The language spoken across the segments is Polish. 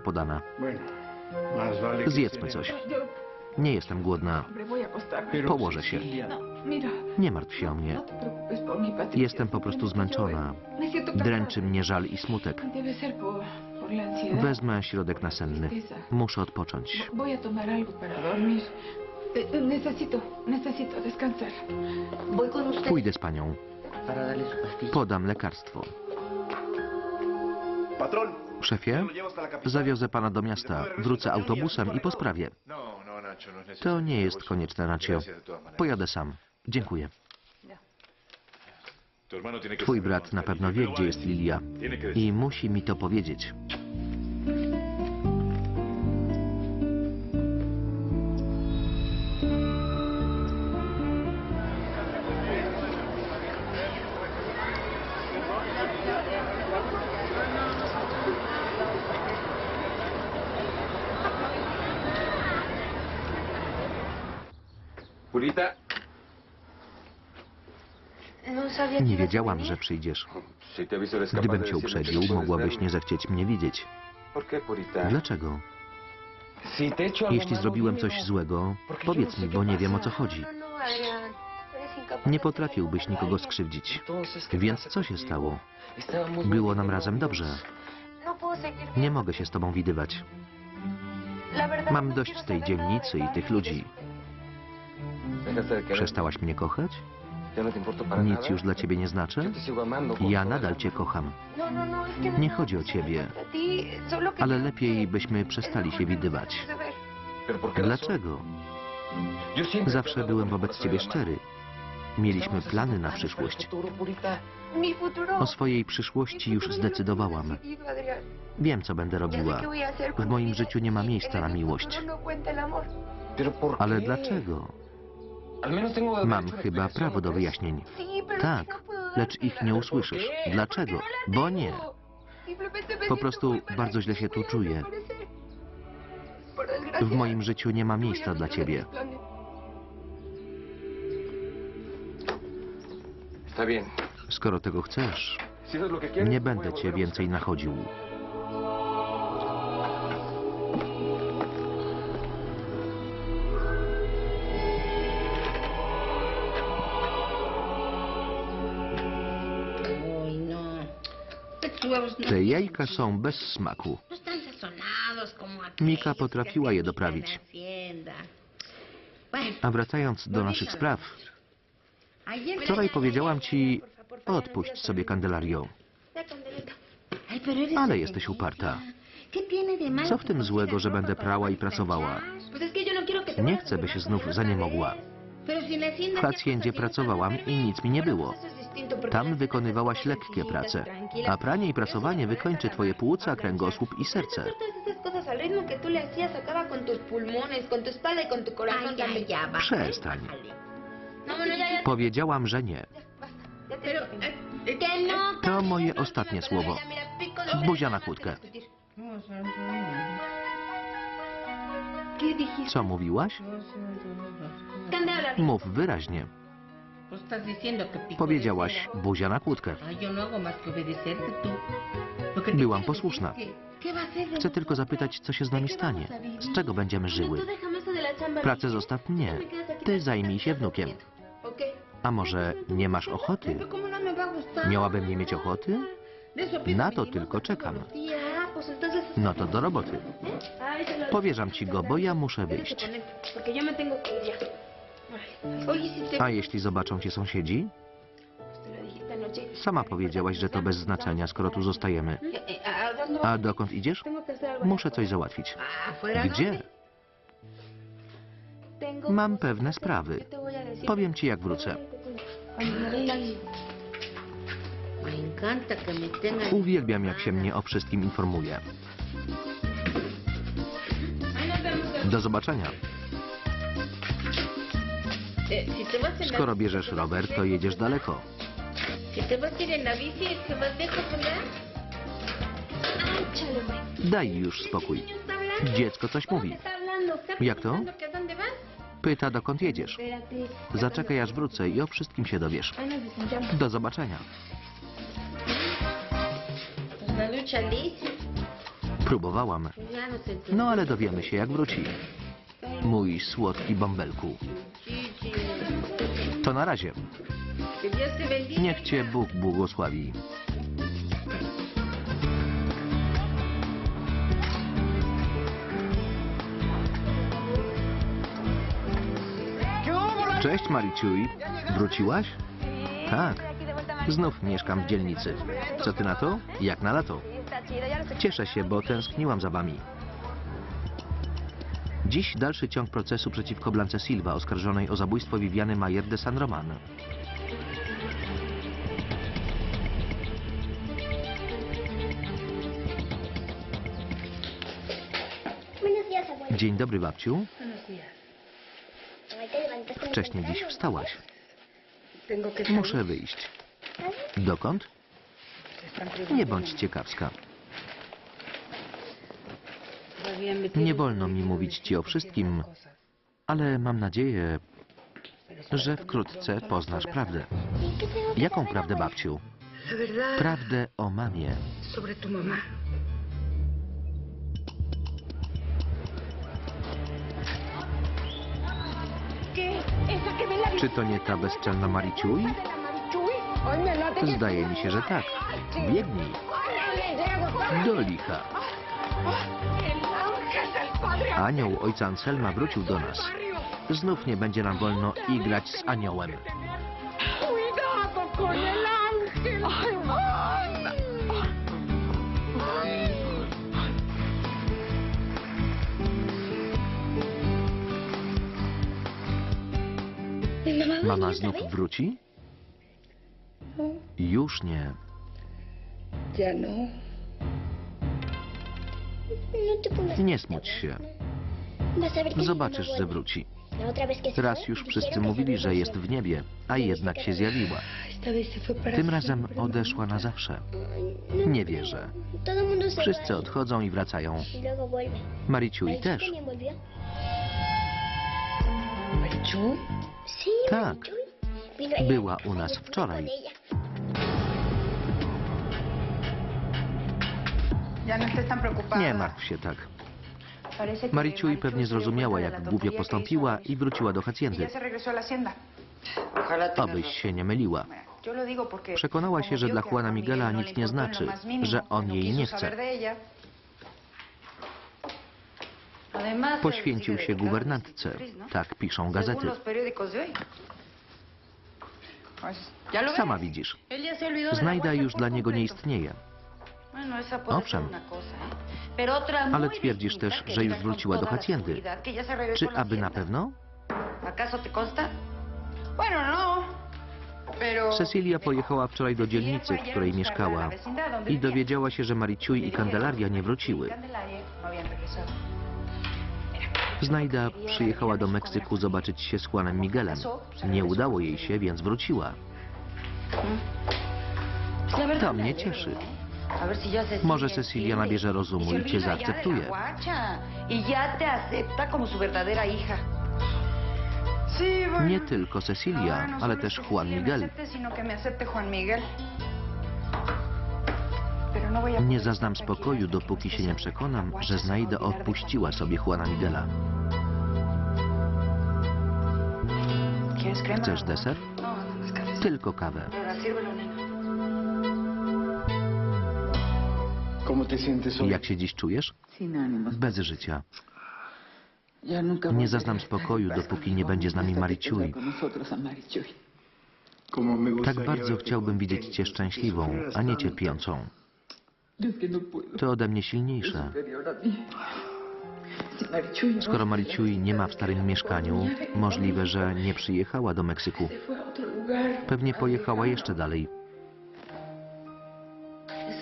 podana. Zjedzmy coś. Nie jestem głodna. Położę się. No, Nie martw się o mnie. no. Jestem po prostu zmęczona. Siento cansada. Dręczy mnie żal i smutek. Wezmę środek nasenny. Muszę odpocząć. Pójdę z panią. Podam lekarstwo. Patrón. Szefie, zawiozę pana do miasta. Wrócę autobusem i po sprawie. To nie jest konieczne, Nacio. Pojadę sam. Dziękuję. Twój brat na pewno wie, gdzie jest Lilia. I musi mi to powiedzieć. Nie wiedziałam, że przyjdziesz. Gdybym cię uprzedził, no mogłabyś nie zechcieć mnie widzieć. Dlaczego? Jeśli zrobiłem coś złego, yo powiedz no mi, bo nie wiem o co chodzi. No, no, Nie potrafiłbyś nikogo skrzywdzić. Entonces, ¿qué Więc co się stało? Było nam bien razem dobrze. No Nie mogę się z tobą widywać. Mam no dość tej dzielnicy i tych ludzi. Przestałaś mnie kochać? Nic już dla ciebie nie znaczy? Con Ja nadal cię kocham. No, no, no, Nie chodzi o ciebie. Ale lepiej byśmy es przestali się widywać. Dlaczego? Zawsze byłem wobec ciebie szczery. Mieliśmy plany na przyszłość. O swojej przyszłości już zdecydowałam. Wiem, co będę robiła. W moim życiu nie ma miejsca na mi miłość. futuro no cuenta el amor. Pero ¿por Ale dlaczego? Mam chyba prawo ¿no do wyjaśnień. Tak, lecz ich nie usłyszysz. Dlaczego? Bo nie. Po prostu bardzo źle się tu czuję. W moim życiu nie ma miejsca dla ciebie. Skoro tego chcesz, nie będę cię więcej nachodził. Te jajka są bez smaku. No Mika que potrafiła je doprawić. A wracając do naszych spraw, wczoraj powiedziałam ci, odpuść sobie eres Ale jesteś uparta. ¿Qué tiene de malo Co w tym consigas złego, że będę prała i pracowała? no Nie chcę, by się znów zaniemogła. W hacjendzie hacías pracowałam i nic mi nie było. Tam wykonywałaś lekkie prace, a pranie i prasowanie wykończy twoje płuca, kręgosłup i serce. Przestań. Powiedziałam, że nie. To moje ostatnie słowo. Buzia na kłódkę. Co mówiłaś? Mów wyraźnie. Powiedziałaś buzia na kłódkę. No Byłam posłuszna. es que, ¿qué va a hacer de Chcę tylko zapytać, co się z nami ¿De qué stanie. Z czego będziemy żyły? Pracę zostaw mnie. Ty zajmij się wnukiem. A może nie masz ochoty? Pero ¿cómo no? Miałabym nie mieć ochoty? Na to tylko czekam. Ah. No to do roboty. Lo- Powierzam ci go, bo ja muszę wyjść. A jeśli zobaczą cię sąsiedzi? Sama powiedziałaś, że to bez znaczenia, skoro tu zostajemy. ¿a dokąd idziesz? Muszę coś załatwić. Ah, ¿fuera Gdzie? Mam pewne sprawy. Powiem ci, jak wrócę. Uwielbiam, jak się mnie o wszystkim informuje. Do zobaczenia. Skoro bici, bierzesz rower, to jedziesz daleko. Daj już spokój. Dziecko coś ¿Cómo mówi. Jak to? Pyta, dokąd jedziesz. Zaczekaj, aż wrócę i o wszystkim się dowiesz. Desenchamos. Do zobaczenia. Libre. Próbowałam. No. No ale dowiemy się, jak wróci. Mój słodki bąbelku. To na razie. Niech cię Bóg błogosławi. Cześć Mariciuj. Wróciłaś? Tak. Znów mieszkam w dzielnicy. Co ty na to? Jak na lato. Cieszę się, bo tęskniłam za wami. Dziś dalszy ciąg procesu przeciwko Blance Silva, oskarżonej o zabójstwo Viviany Mayer de San Roman. Dzień dobry, babciu. Buenos días. Ay, te levantaste muy Wcześnie dziś wstałaś. Muszę wyjść. Dokąd? Nie bądź ciekawska. Nie wolno mi mówić ci o wszystkim, ale mam nadzieję, że wkrótce poznasz ¿Y las prawdę. Jaką prawdę, babciu? Prawdę o mamie. sobre tu mamá. ¿Qué? ¿Esa que ve la Czy to nie ta bezczelna Mariciuj? Zdaje mi się, że tak. Biegnij. Do licha. Anioł ojca Anselma wrócił do nas. Znów nie będzie nam wolno igrać z aniołem. Mama znów wróci? Już nie. Ya no. No Nie smuć się. Zobaczysz, że wróci. Raz już wszyscy mówili, że jest w niebie, a jednak się zjawiła. Tym razem odeszła na zawsze. No Nie wierzę. Wszyscy odchodzą i wracają. Mariciuj też. Tak. Była u nas wczoraj. Ya no tan preocupada. Nie martw się tak. Parece que Mariciuj Marichuy pewnie zrozumiała, jak głupio postąpiła i wróciła do y hacjendy. ya se regresó a la hacienda. Obyś się nie myliła. Yo lo digo porque Przekonała się, że vio dla que a Juana Juan Miguela Miguel no nic le nie importó en lo znaczy, más mínimo, że on no jej quiso nie saber chce. de ella. Además, Poświęcił się guwernantce. ¿no? Tak piszą gazety. Pues, ya lo Sama widzisz. Znajda już dla niego nie istnieje. Owszem. ¿eh? Ale twierdzisz też, że już wróciła do regresó Czy aby na pewno? No. Cecilia pojechała wczoraj do dzielnicy, w której mieszkała i dowiedziała się, że Mariciuj i Candelaria nie wróciły. Znajda przyjechała do Meksyku zobaczyć się z Juanem Miguelem. Nie udało jej się, więc wróciła. To mnie cieszy. Może Cecilia nabierze rozumu i cię zaakceptuje. Nie tylko Cecilia, ale też Juan Miguel. Nie zaznam spokoju, dopóki się nie przekonam, że Znajda odpuściła sobie Juana Miguela. Chcesz deser? Tylko kawę. Jak się dziś czujesz? Bez życia. Nie zaznam spokoju, dopóki nie będzie z nami me Tak bardzo chciałbym widzieć cię szczęśliwą, a nie cierpiącą. Que no. To ode mnie silniejsze. no Skoro Mariciuj nie ma w starym mieszkaniu, możliwe, że nie przyjechała do Meksyku. Pewnie pojechała jeszcze dalej.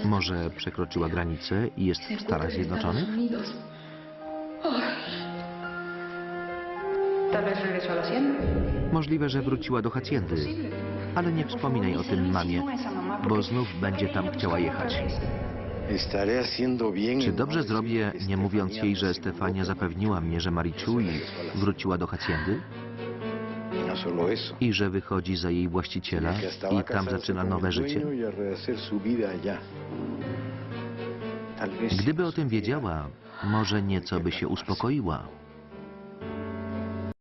Może przekroczyła granicę i jest w Stanach Zjednoczonych? Możliwe, że wróciła do hacjendy. Ale nie wspominaj o tym mamie, bo znów będzie tam chciała jechać. Czy dobrze zrobię, nie mówiąc jej, że Stefania zapewniła mnie, że Mariciuj wróciła do eso. I że wychodzi za jej właściciela i tam zaczyna nowe życie? y. Gdyby o tym wiedziała, może nieco by się uspokoiła.